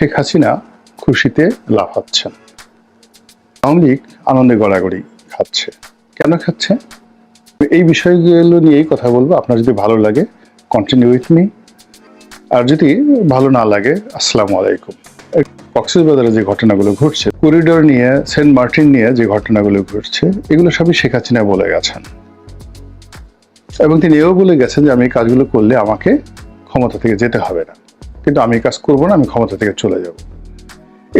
শেখ হাসিনা খুশিতে লাফাচ্ছেন। আওয়ামী লীগ আনন্দে গড়াগড়ি খাচ্ছে। কেন খাচ্ছে? এই বিষয়গুলো নিয়েই কথা বলব। আপনার যদি ভালো লাগে কন্টিনিউ উইথ মি আর যদি ভালো না লাগে, আসসালামু আলাইকুম। কক্সবাজারে যে ঘটনাগুলো ঘটছে করিডোর নিয়ে সেন্ট মার্টিন নিয়ে যে ঘটনাগুলো ঘটছে, এগুলো সবই শেখ হাসিনা বলে গেছেন। এবং তিনি এও বলে গেছেন যে, আমি এই কাজগুলো করলে আমাকে ক্ষমতা থেকে যেতে হবে না। কিন্তু আমি কাজ করব না, আমি ক্ষমতা থেকে চলে যাব।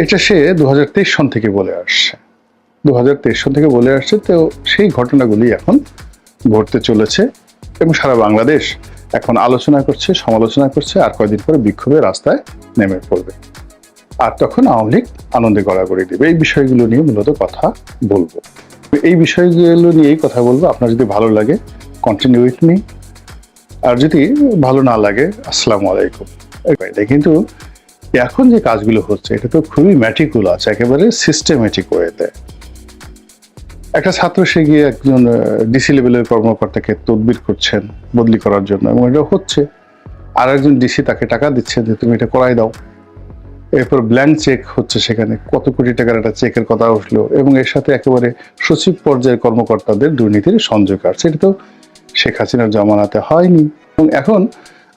এটা সে দু সন থেকে বলে আসছে। দু সন থেকে বলে আসছে, তো সেই ঘটনাগুলি এখন ঘটতে চলেছে এবং সারা বাংলাদেশ এখন আলোচনা করছে, সমালোচনা করছে, আর কয়দিন পরে বিক্ষোভের রাস্তায় নেমে পড়বে। আর তখন আওয়ামী লীগ আনন্দে গড়াগড়ি দেবে। এই বিষয়গুলো নিয়ে মূলত কথা বলব। এই বিষয়গুলো নিয়েই কথা বলব। আপনার যদি ভালো লাগে কন্টিনিউ উইথ মি আর যদি ভালো না লাগে, আসসালামু আলাইকুম। এটা কিন্তু এখন যে কাজগুলো হচ্ছে, এটা তো খুবই ম্যাটিকুল আছে, একেবারে সিস্টেমেটিক ওয়েতে একটা ছাত্র, সে গিয়ে একজন ডিসি লেভেলের কর্মকর্তাকে তদবির করছেন বদলি করার জন্য, এবং এটা হচ্ছে আর একজন ডিসি তাকে টাকা দিচ্ছে যে, তুমি এটা করাই দাও। এরপর ব্ল্যাঙ্ক চেক হচ্ছে সেখানে, কত কোটি টাকার একটা চেকের কথা উঠল? এবং এর সাথে একেবারে সচিব পর্যায়ের কর্মকর্তাদের দুর্নীতির সংযোগ আছে এটা তো শেখ হাসিনার জমানাতে হয়নি। এবং এখন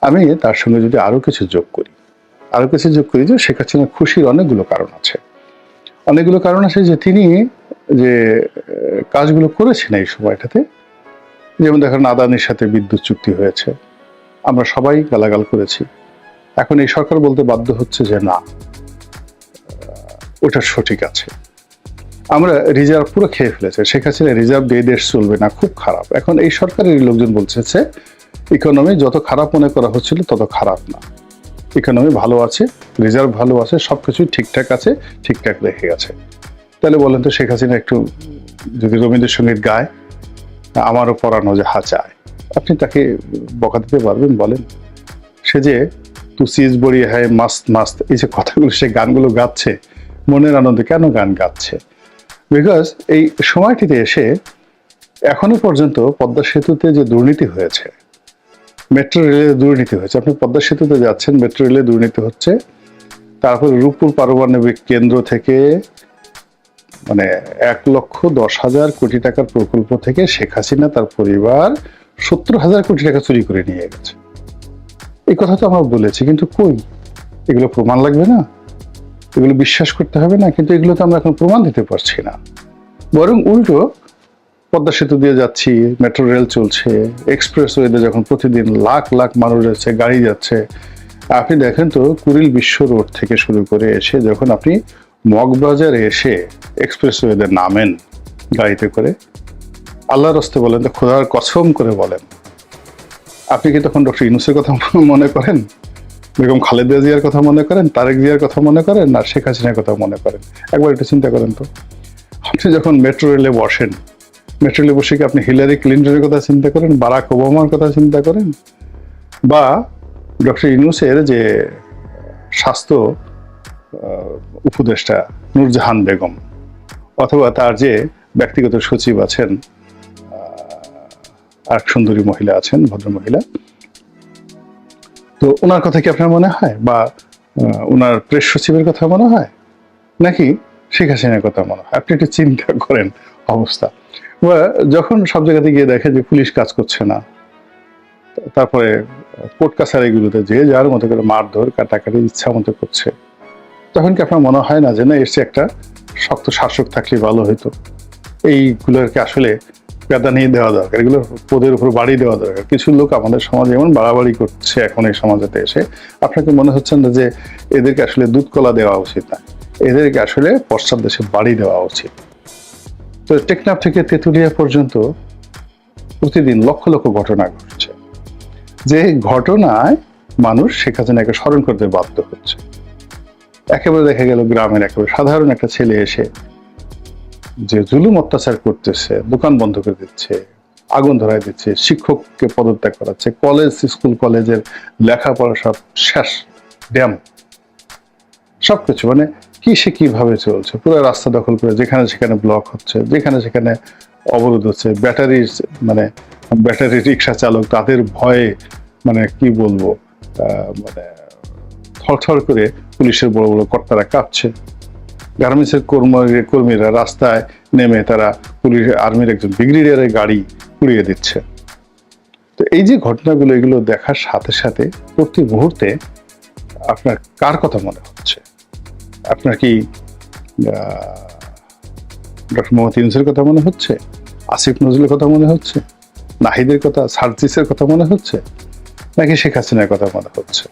আমি তার সঙ্গে যদি আরও কিছু যোগ করি, আরও কিছু যোগ করি যে শেখ হাসিনার খুশির অনেকগুলো কারণ আছে। অনেকগুলো কারণ আছে যে তিনি যে কাজগুলো করেছেন এই সময়টাতে, যেমন দেখেন আদানির সাথে বিদ্যুৎ চুক্তি হয়েছে, আমরা সবাই গালাগাল করেছি। এখন এই সরকার বলতে বাধ্য হচ্ছে যে না ওটা সঠিক আছে। আমরা রিজার্ভ পুরো খেয়ে ফেলেছে। শেখ হাসিনা রিজার্ভ দিয়ে দেশ চলবে না, খুব খারাপ। এখন এই সরকারের লোকজন বলছে ইকোনমি যত খারাপ মনে করা হচ্ছিল তত খারাপ না। ইকোনমি ভালো আছে রিজার্ভ ভালো আছে, সবকিছুই ঠিকঠাক আছে, ঠিকঠাক রেখে গেছে। তাহলে বলেন তো শেখ হাসিনা একটু যদি রবীন্দ্রসঙ্গীত গায়, আমারও পড়ানো যে হাচায় আপনি তাকে বকা দিতে পারবেন, বলেন। সে যে তু সিজ বড়ি হ্যায়, মাস্ত মাস্ত, এই যে কথাগুলো সে গানগুলো গাচ্ছে, মনের আনন্দে কেন গান গাচ্ছে? বিকজ এই সময়টিতে এসে এখনও পর্যন্ত পদ্মা সেতুতে যে দুর্নীতি হয়েছে মেট্রো রেলে দুর্নীতি হয়েছে। আপনি পদ্মা সেতুতে যাচ্ছেন, মেট্রো রেলে দুর্নীতি হচ্ছে। তারপর রূপপুর পারমাণবিক কেন্দ্র থেকে মানে এক লক্ষ দশ হাজার কোটি টাকার প্রকল্প থেকে শেখ হাসিনা তার পরিবার সত্তর হাজার কোটি টাকা চুরি করে নিয়ে গেছে। এই কথা তো আমরা বলেছি, কিন্তু কই? এগুলো প্রমাণ লাগবে না? এগুলো বিশ্বাস করতে হবে না? কিন্তু এগুলো তো আমরা এখন প্রমাণ দিতে পারছি না। বরং উল্টো পদ্মা সেতু দিয়ে যাচ্ছি, মেট্রো রেল চলছে এক্সপ্রেস ওয়েতে যখন প্রতিদিন লাখ লাখ মানুষ যাচ্ছে, গাড়ি যাচ্ছে, আপনি দেখেন তো কুড়িল বিশ্ব রোড থেকে শুরু করে এসে যখন আপনি মগবাজারে এসে এক্সপ্রেস ওয়েতে নামেন গাড়িতে করে, আল্লাহর রস্তে বলেন তো, খোদার কসম করে বলেন। আপনি কি তখন ডক্টর ইউনুসের কথা মনে করেন? বেগম খালেদা জিয়ার কথা মনে করেন? তারেক জিয়ার কথা মনে করেন? না, শেখ হাসিনার কথা মনে করেন? একবার একটু চিন্তা করেন তো। আপনি যখন মেট্রো রেলে বসেন মেট্রো রেলে বসে কি আপনি হিলারি ক্লিন্টনের কথা চিন্তা করেন, বারাক ওবামার কথা চিন্তা করেন? বা ডক্টর ইউনুসের যে স্বাস্থ্য উপদেষ্টা নূরজাহান বেগম, অথবা তার যে ব্যক্তিগত সচিব আছেন আর সুন্দরী মহিলা আছেন ভদ্র মহিলা তো ওনার কথা কি আপনার মনে হয়? বা ওনার প্রেস সচিবের কথা মনে হয়? নাকি শেখ হাসিনার কথা মনে হয়? আপনি একটু চিন্তা করেন অবস্থা। যখন সব জায়গাতে গিয়ে দেখে যে পুলিশ কাজ করছে না, তারপরে কোর্ট কাছারিগুলোতে যে যার মতো করে মারধর, কাটাকাটি, ইচ্ছা মতো করছে, তখন কি আপনার মনে হয় না যে না এসে একটা শক্ত শাসক থাকলে ভালো হইতো? এইগুলোকে আসলে প্রাধান্য দেওয়া দরকার, এগুলো পদের উপর বাড়ি দেওয়া দরকার। কিছু লোক আমাদের সমাজে এমন বাড়াবাড়ি করছে এখন এই সমাজেতে এসে আপনাকে মনে হচ্ছে না যে এদেরকে আসলে দুধ কলা দেওয়া উচিত না? এদেরকে আসলে পশ্চাৎ দেশে বাড়ি দেওয়া উচিত। তো টেকনাফ থেকে তেঁতুলিয়া পর্যন্ত প্রতিদিন লক্ষ লক্ষ ঘটনা ঘটছে। যে ঘটনায় মানুষ শেখ হাসিনাকে স্মরণ করতে বাধ্য হচ্ছে। একেবারে দেখা গেল গ্রামের একেবারে সাধারণ একটা ছেলে এসে যে জুলুম অত্যাচার করতেছে, দোকান বন্ধ করে দিচ্ছে, আগুন ধরায় দিচ্ছে, শিক্ষককে পদত্যাগ করাচ্ছে, কলেজ, স্কুল, কলেজের লেখাপড়া সব শেষ, ড্যাম। সবকিছু মানে কি সে কীভাবে চলছে? পুরো রাস্তা দখল করে যেখানে সেখানে ব্লক হচ্ছে, যেখানে সেখানে অবরোধ হচ্ছে ব্যাটারির মানে ব্যাটারি রিক্সা চালক তাদের ভয়ে মানে কি বলব মানে থরথর করে পুলিশের বড় বড় কর্তারা কাঁপছে। গার্মেন্টসের কর্মী, কর্মীরা রাস্তায় নেমে তারা পুলিশ, আর্মির একজন ব্রিগেডিয়ারের গাড়ি পুড়িয়ে দিচ্ছে। তো এই যে ঘটনাগুলো, এগুলো দেখার সাথে সাথে প্রতি মুহূর্তে আপনার কার কথা মনে হচ্ছে? আপনার কি ডক্টর মোহাম্মদ ইউনুসের কথা মনে হচ্ছে? আসিফ নজরুলের কথা মনে হচ্ছে? নাহিদের কথা, সার্জিসের কথা মনে হচ্ছে? নাকি শেখ হাসিনার কথা মনে হচ্ছে?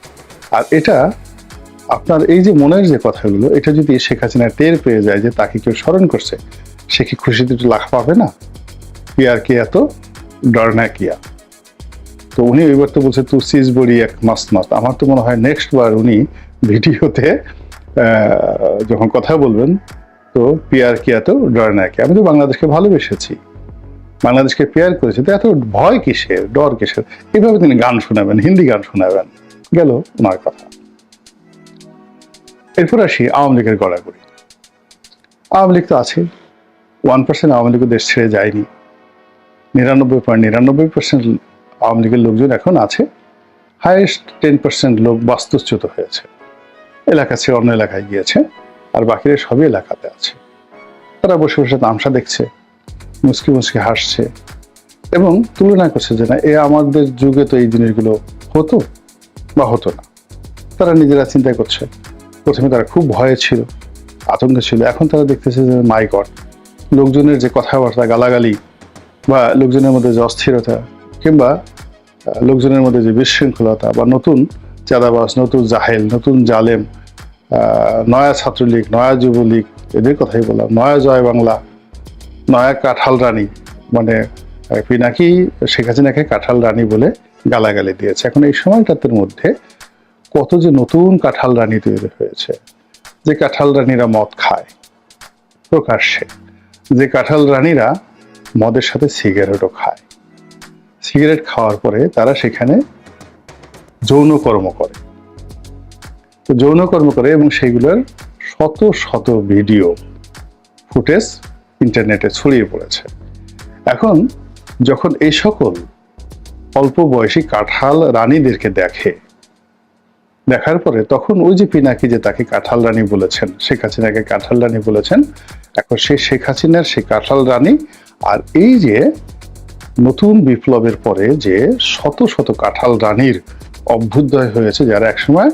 আর এটা, আপনার এই যে মনের যে কথাগুলো, এটা যদি শেখ হাসিনা টের পেয়ে যায় যে তাকে কেউ স্মরণ করছে, সে কি খুশিতে একটু লাখ পাবে না? কিয়ার কিয়া তো ডর না কিয়া তো উনি এবার তো বলছে তু সিজ বড়ি এক মাস্ত মাস্ত। আমার তো মনে হয় নেক্সট বার উনি ভিডিওতে যখন কথা বলবেন, তো পিয়ার কিয়া তো ডর না আমি তো বাংলাদেশকে ভালোবেসেছি। বাংলাদেশকে পেয়ার করেছে, তো এত ভয় কিসের? ডর কিসের? এইভাবে তিনি গান শোনাবেন, হিন্দি গান শোনাবেন। গেল ওনার কথা। এরপর আসি আওয়ামী লীগের গড়াগড়ি। আওয়ামী লীগ তো আছে। ওয়ান পার্সেন্ট আওয়ামী লীগ দেশ ছেড়ে যায়নি। নিরানব্বই পয়েন্ট নিরানব্বই পার্সেন্ট আওয়ামী লীগের লোকজন এখন আছে। হায়েস্ট টেন পার্সেন্ট লোক বাস্তুচ্যুত হয়েছে। এলাকা ছেড়ে অন্য এলাকায় গিয়েছে, আর বাকিরা সবই এলাকাতে আছে। তারা বসে বসে তামসা দেখছে মুসকি মুসকি হাসছে, এবং তুলনা করছে যে না, এ আমাদের যুগে তো এই জিনিসগুলো হতো বা হতো না। তারা নিজেরা চিন্তা করছে, প্রথমে তারা খুব ভয়ে ছিল, আতঙ্কে ছিল, এখন তারা দেখতেছে যে, মাই গড, লোকজনের যে কথাবার্তা, গালাগালি বা লোকজনের মধ্যে যে অস্থিরতা কিংবা লোকজনের মধ্যে যে বিশৃঙ্খলতা বা নতুন চাঁদাবাস নতুন জাহেল, নতুন জালেম নয়া ছাত্রলীগ, নয়া যুবলীগ, এদের কথাই বললাম। নয়া জয় বাংলা, নয়া কাঁঠাল রানী মানে পিনাকি শেখ হাসিনাকে কাঁঠাল রানী বলে গালাগালি দিয়েছে। এখন এই সময়টাতের মধ্যে কত যে নতুন কাঁঠাল রানী তৈরি হয়েছে, যে কাঁঠাল রানীরা মদ খায়, প্রকাশ্যে, যে কাঁঠাল রানীরা মদের সাথে সিগারেটও খায়। সিগারেট খাওয়ার পরে তারা সেখানে যৌন কর্ম করে। তো যৌন কর্ম করে এবং সেগুলোর শত শত ভিডিও, ফুটেজ ইন্টারনেটে ছড়িয়ে পড়েছে। এখন যখন এই সকল অল্প বয়সী কাঁঠাল রানীদেরকে দেখে, দেখার পরে তখন ওই যে পিনাকি যে তাকে কাঁঠাল রানী বলেছেন, শেখ হাসিনাকে কাঁঠাল রানী বলেছেন, এখন সে শেখ হাসিনার সে কাঁঠাল রানী আর এই যে নতুন বিপ্লবের পরে যে শত শত কাঁঠাল রানীর অভ্যুদয় হয়েছে, যারা একসময়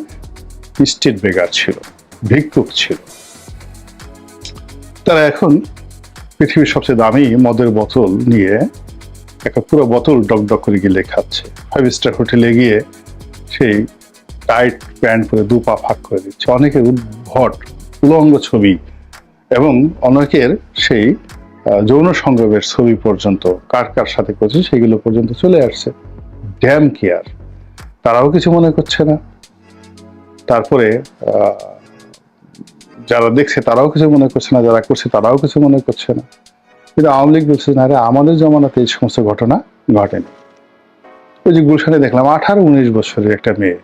স্টেট বেগার ছিল, ভিক্ষুক ছিল। তারা এখন পৃথিবীর সবচেয়ে দামি মদের বোতল নিয়ে একটা পুরো বোতল ডকডক করে গিয়ে খাচ্ছে ফাইভ স্টার হোটেলে গিয়ে সেই টাইট প্যান্ট পরে দু পা ফাঁক করে দিচ্ছে। অনেকের উদ্ভট, উলঙ্গ ছবি এবং অনেকের সেই যৌন সংগ্রহের ছবি পর্যন্ত কার কার সাথে করছে সেগুলো পর্যন্ত চলে আসছে। ড্যাম কেয়ার তারাও কিছু মনে করছে না। তারপরে যারা দেখছে তারাও কিছু মনে করছে না, যারা করছে তারাও কিছু মনে করছে না। কিন্তু আওয়ামী লীগ বলছে না আমাদের জমানাতে এই সমস্ত ঘটনা ঘটেনি। ওই যে গুলশানে দেখলাম, আঠারো উনিশ বছরের একটা মেয়ে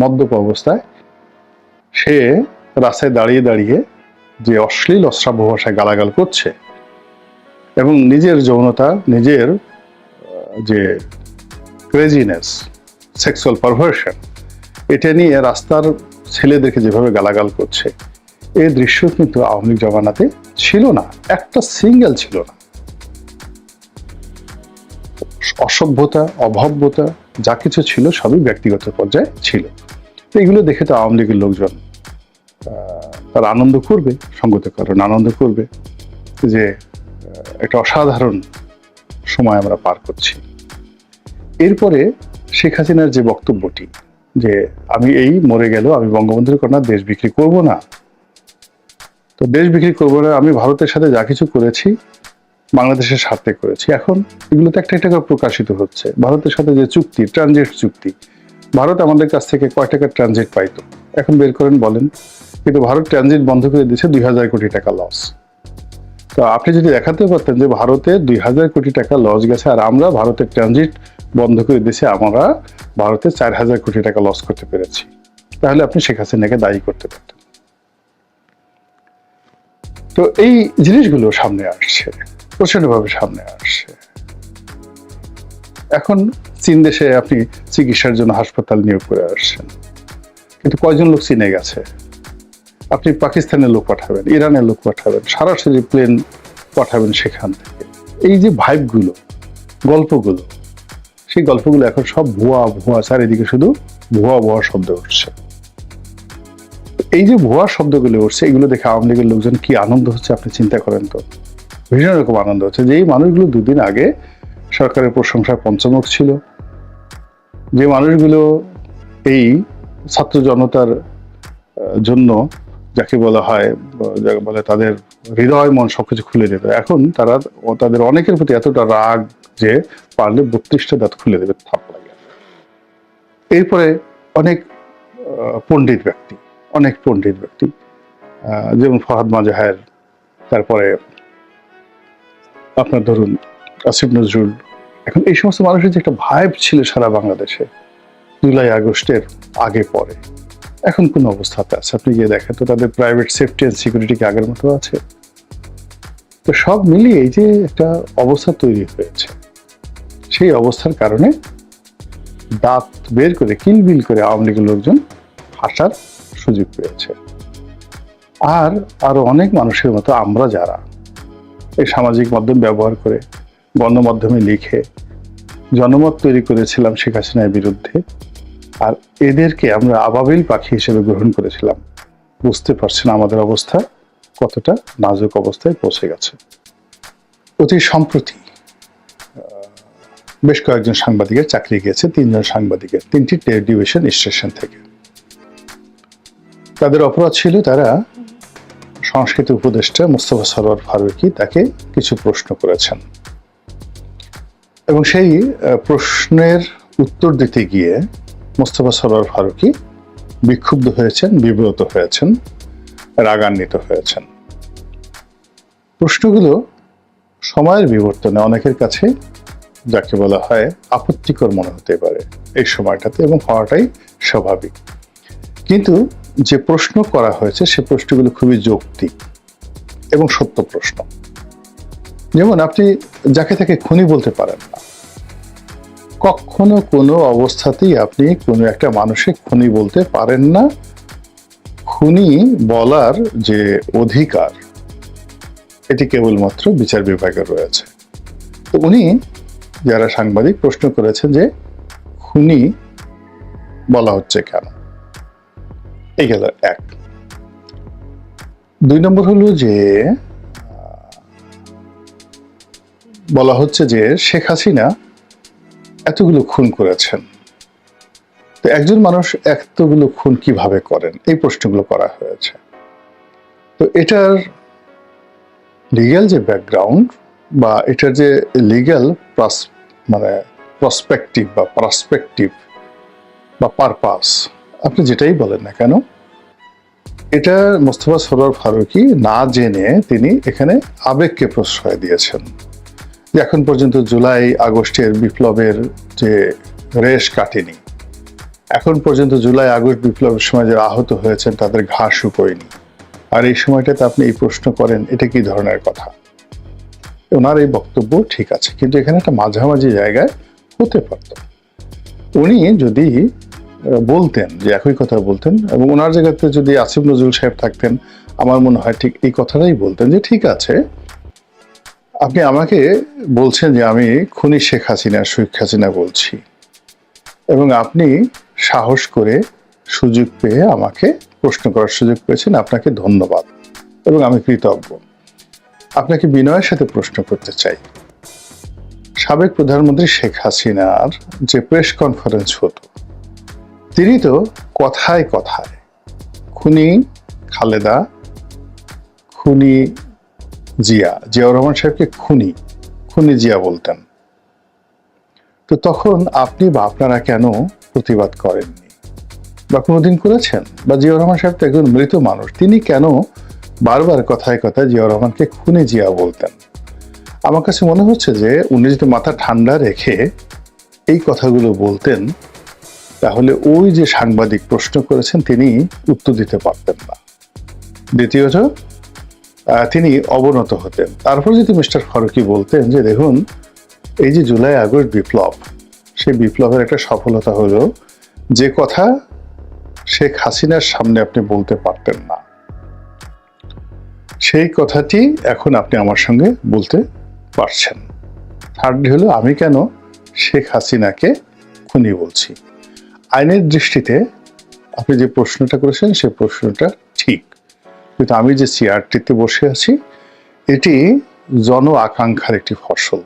মদ্যপ অবস্থায়, সে রাস্তায় দাঁড়িয়ে দাঁড়িয়ে যে অশ্লীল, অশ্রাব্য ভাষায় গালাগাল করছে এবং নিজের যৌনতা, নিজের যে ক্রেজিনেস সেক্সুয়াল পারভার্সন এটা নিয়ে রাস্তার ছেলেদেরকে যেভাবে গালাগাল করছে এই দৃশ্য কিন্তু আওয়ামী লীগ জমানাতে ছিল না, একটা সিঙ্গেল ছিল না। অসভ্যতা অভব্যতা যা কিছু ছিল সবই ব্যক্তিগত পর্যায়ে ছিল। এগুলো দেখে তো আওয়ামী লীগের লোকজন তারা আনন্দ করবে, সঙ্গত কারণ আনন্দ করবে, যে একটা অসাধারণ সময় আমরা পার করছি। এরপরে শেখ হাসিনার যে বক্তব্যটি যে আমি এই মরে গেল আমি বঙ্গবন্ধুর কন্যা দেশ বিক্রি করব না। তো দেশ বিক্রি করব না, আমি ভারতের সাথে যা কিছু করেছি, বাংলাদেশের স্বার্থে করেছি। এখন এগুলো তো একটা একটা করে প্রকাশিত হচ্ছে। ভারতের সাথে যে চুক্তি, ট্রানজিট চুক্তি, ভারত আমাদের কাছ থেকে কয় টাকা ট্রানজিট পাইতো? এখন বের করেন, বলেন। কিন্তু ভারত ট্রানজিট বন্ধ করে দিয়েছে দুই হাজার কোটি টাকা লস তো আপনি যদি দেখাতে পারতেন যে ভারতে দুই হাজার কোটি টাকা লস গেছে, আর আমরা ভারতের ট্রানজিট বন্ধ করে দিয়েছি, আমরা ভারতে চার হাজার কোটি টাকা লস করতে পেরেছি। তাহলে আপনি শেখ হাসিনাকে দায়ী করতে পারতেন। তো এই জিনিসগুলো সামনে আসছে প্রচন্ডভাবে সামনে আসছে। এখন চীন দেশে আপনি চিকিৎসার জন্য হাসপাতাল নিয়োগ করে আসছেন। কিন্তু কয়জন লোক চিনে গেছে? আপনি পাকিস্তানের লোক পাঠাবেন ইরানের লোক পাঠাবেন, সরাসরি প্লেন পাঠাবেন সেখান থেকে। এই যে ভাইবগুলো গল্পগুলো সেই গল্পগুলো এখন সব ভুয়া ভুয়া চারিদিকে শুধু ভুয়া ভুয়া শব্দ উঠছে। এই যে ভুয়া শব্দগুলো উঠছে, এগুলো দেখে আওয়ামী লীগের লোকজন কি আনন্দ হচ্ছে, আপনি চিন্তা করেন তো। ভীষণ রকম আনন্দ হচ্ছে। যে এই মানুষগুলো দুদিন আগে সরকারের প্রশংসায় পঞ্চমুখ ছিল, যে মানুষগুলো এই ছাত্র জনতার জন্য যাকে বলা হয়, যাকে বলে তাদের হৃদয়, মন সবকিছু খুলে দেবে এখন তারা, তাদের অনেকের প্রতি এতটা রাগ যে পারলে বত্রিশটা দাঁত খুলে দেবে থাপ লাগে এরপরে অনেক পণ্ডিত ব্যক্তি, অনেক পণ্ডিত ব্যক্তি যেমন ফহাদ মাজাহের, তারপরে আপনার ধরুন আসিফ নজরুল। এখন এই সমস্ত মানুষের যে একটা ভাইব ছিল সারা বাংলাদেশে জুলাই আগস্টের আগে পরে, এখন কোন অবস্থাতে আছে? আপনি গিয়ে দেখেন তো তাদের প্রাইভেট সেফটি অ্যান্ড সিকিউরিটি কি আগের মতো আছে? তো সব মিলিয়ে এই যে একটা অবস্থা তৈরি হয়েছে। সেই অবস্থার কারণে দাঁত বের করে, কিলবিল করে আওয়ামী লীগের লোকজন হাসার সুযোগ পেয়েছে। আর আরও অনেক মানুষের মতো আমরা যারা এই সামাজিক মাধ্যম ব্যবহার করে গণমাধ্যমে লিখে জনমত তৈরি করেছিলাম শেখ হাসিনার বিরুদ্ধে, আর এদেরকে আমরা আবাবিল পাখি হিসেবে গ্রহণ করেছিলাম, বুঝতে পারছেন আমাদের অবস্থা কতটা নাজুক অবস্থায় পৌঁছে গেছে। অতি সম্প্রতি বেশ কয়েকজন সাংবাদিকের চাকরি গিয়েছে, তিনজন সাংবাদিকের, তিনটি টেলিভিশন স্টেশন থেকে। তাদের অপরাধ ছিল তারা সংস্কৃতি উপদেষ্টা মোস্তফা সরোয়ার ফারুকি তাকে কিছু প্রশ্ন করেছেন। এবং সেই প্রশ্নের উত্তর দিতে গিয়ে মোস্তফা সরোয়ার ফারুকি বিক্ষুব্ধ হয়েছেন, বিব্রত হয়েছেন, রাগান্বিত হয়েছেন। প্রশ্নগুলো সময়ের বিবর্তনে অনেকের কাছে যাকে বলা হয় আপত্তিকর মনে হতে পারে এই সময়টাতে এবং হওয়াটাই স্বাভাবিক। কিন্তু যে প্রশ্ন করা হয়েছে সে প্রশ্নগুলো খুবই যৌক্তিক এবং সত্য প্রশ্ন। যেমন আপনি যাকে তাকে খুনি বলতে পারেন না, কখনো কোনো অবস্থাতেই আপনি কোনো একটা মানুষকে খুনি বলতে পারেন না। খুনি বলার যে অধিকার, এটি কেবলমাত্র বিচার বিভাগের রয়েছে। তো উনি যারা সাংবাদিক প্রশ্ন করেছেন যে খুনি বলা হচ্ছে কেন? এই গেল এক। দুই নম্বর হলো যে বলা হচ্ছে যে শেখ হাসিনা এতগুলো খুন করেছেন। তো একজন মানুষ এতগুলো খুন কীভাবে করেন? এই প্রশ্নগুলো করা হয়েছে। তো এটার লিগ্যাল যে ব্যাকগ্রাউন্ড বা এটার যে লিগ্যাল মানে প্রসপেক্টিভ বা পার্সপেক্টিভ বা পারপাস আপনি যেটাই বলেন না কেন, এটা মোস্তফা সরোয়ার ফারুকি না জেনে তিনি এখানে আবেগকে প্রশ্রয় দিয়েছেন। এখন পর্যন্ত জুলাই আগস্টের বিপ্লবের যে রেশ কাটেনি, এখন পর্যন্ত জুলাই আগস্ট বিপ্লবের সময় যারা আহত হয়েছেন তাদের ঘা শুকোয়নি আর এই সময়টাতে আপনি এই প্রশ্ন করেন, এটা কি ধরনের কথা? ওনার এই বক্তব্য ঠিক আছে, কিন্তু এখানে একটা মাঝামাঝি জায়গায় হতে পারত। উনি যদি বলতেন, যে একই কথা বলতেন, এবং ওনার জায়গাতে যদি আসিফ নজরুল সাহেব থাকতেন, আমার মনে হয় ঠিক এই কথাটাই বলতেন, যে ঠিক আছে, আপনি আমাকে বলছেন যে আমি খুনি শেখ হাসিনা শেখ হাসিনা বলছি, এবং আপনি সাহস করে সুযোগ পেয়ে আমাকে প্রশ্ন করার সুযোগ পেয়েছেন, আপনাকে ধন্যবাদ, এবং আমি কৃতজ্ঞ। আপনাকে বিনয়ের সাথে প্রশ্ন করতে চাই। সাবেক প্রধানমন্ত্রী শেখ হাসিনার যে প্রেস কনফারেন্স হতো, তিনি তো কথায় কথায় খুনি খালেদা, খুনি জিয়া, জিয়াউর রহমান সাহেবকে খুনি খুনি জিয়া বলতেন। তো তখন আপনি বা আপনারা কেন প্রতিবাদ করেননি? বা কোনোদিন করেছেন? বা জিয়াউর রহমান সাহেব তো একজন মৃত মানুষ, তিনি কেন বারবার কথায় কথায় জিয়াউর রহমানকে খুনে জিয়া বলতেন। আমার কাছে মনে হচ্ছে যে উনি যদি মাথা ঠান্ডা রেখে এই কথাগুলো বলতেন, তাহলে ওই যে সাংবাদিক প্রশ্ন করেছেন, তিনি উত্তর দিতে পারতেন না। দ্বিতীয়ত তিনি অবনত হতেন। তারপর যদি মিস্টার ফারুকি বলতেন যে, দেখুন, এই যে জুলাই আগস্ট বিপ্লব, সেই বিপ্লবের একটা সফলতা হলো, যে কথা শেখ হাসিনার সামনে আপনি বলতে পারতেন না। সেই কথাটি এখন আপনি আমার সঙ্গে বলতে পারছেন। থার্ডলি হলো, আমি কেন শেখ হাসিনাকে খুনি বলছি? আইনের দৃষ্টিতে আপনি যে প্রশ্নটা করেছেন সেই প্রশ্নটা ঠিক। কিন্তু আমি যে চেয়ারটিতে বসে আছি, এটি জন আকাঙ্ক্ষার একটি ফসল।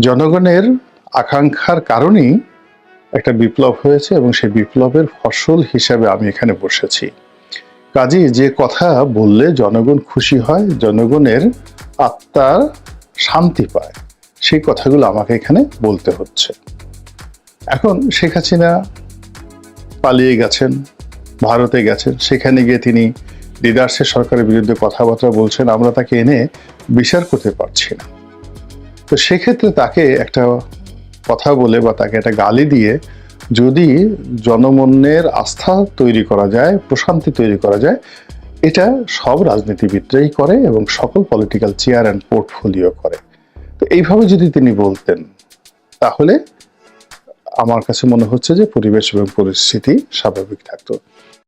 জনগণের আকাঙ্ক্ষার কারণেই একটা বিপ্লব হয়েছে এবং সেই বিপ্লবের ফসল হিসাবে আমি এখানে বসেছি। কাজে, যে কথা বললে জনগণ খুশি হয়, জনগণের আত্মার শান্তি পায়, সেই কথাগুলো আমাকে এখানে বলতে হচ্ছে। এখন শেখ হাসিনা পালিয়ে গেছেন, ভারতে গেছেন, সেখানে গিয়ে তিনি লিডার্সের সরকারের বিরুদ্ধে কথাবার্তা বলছেন, আমরা তাকে এনে বিচার করতে পারছি না। তো সেক্ষেত্রে তাকে একটা কথা বলে বা তাকে একটা গালি দিয়ে যদি জনমনের আস্থা তৈরি করা যায়, প্রশান্তি তৈরি করা যায়, এটা সব রাজনীতিবিদরাই করে এবং সকল পলিটিক্যাল চেয়ার অ্যান্ড পোর্টফোলিও করে। তো এইভাবে যদি তিনি বলতেন, তাহলে আমার কাছে মনে হচ্ছে যে পরিবেশ এবং পরিস্থিতি স্বাভাবিক থাকতো।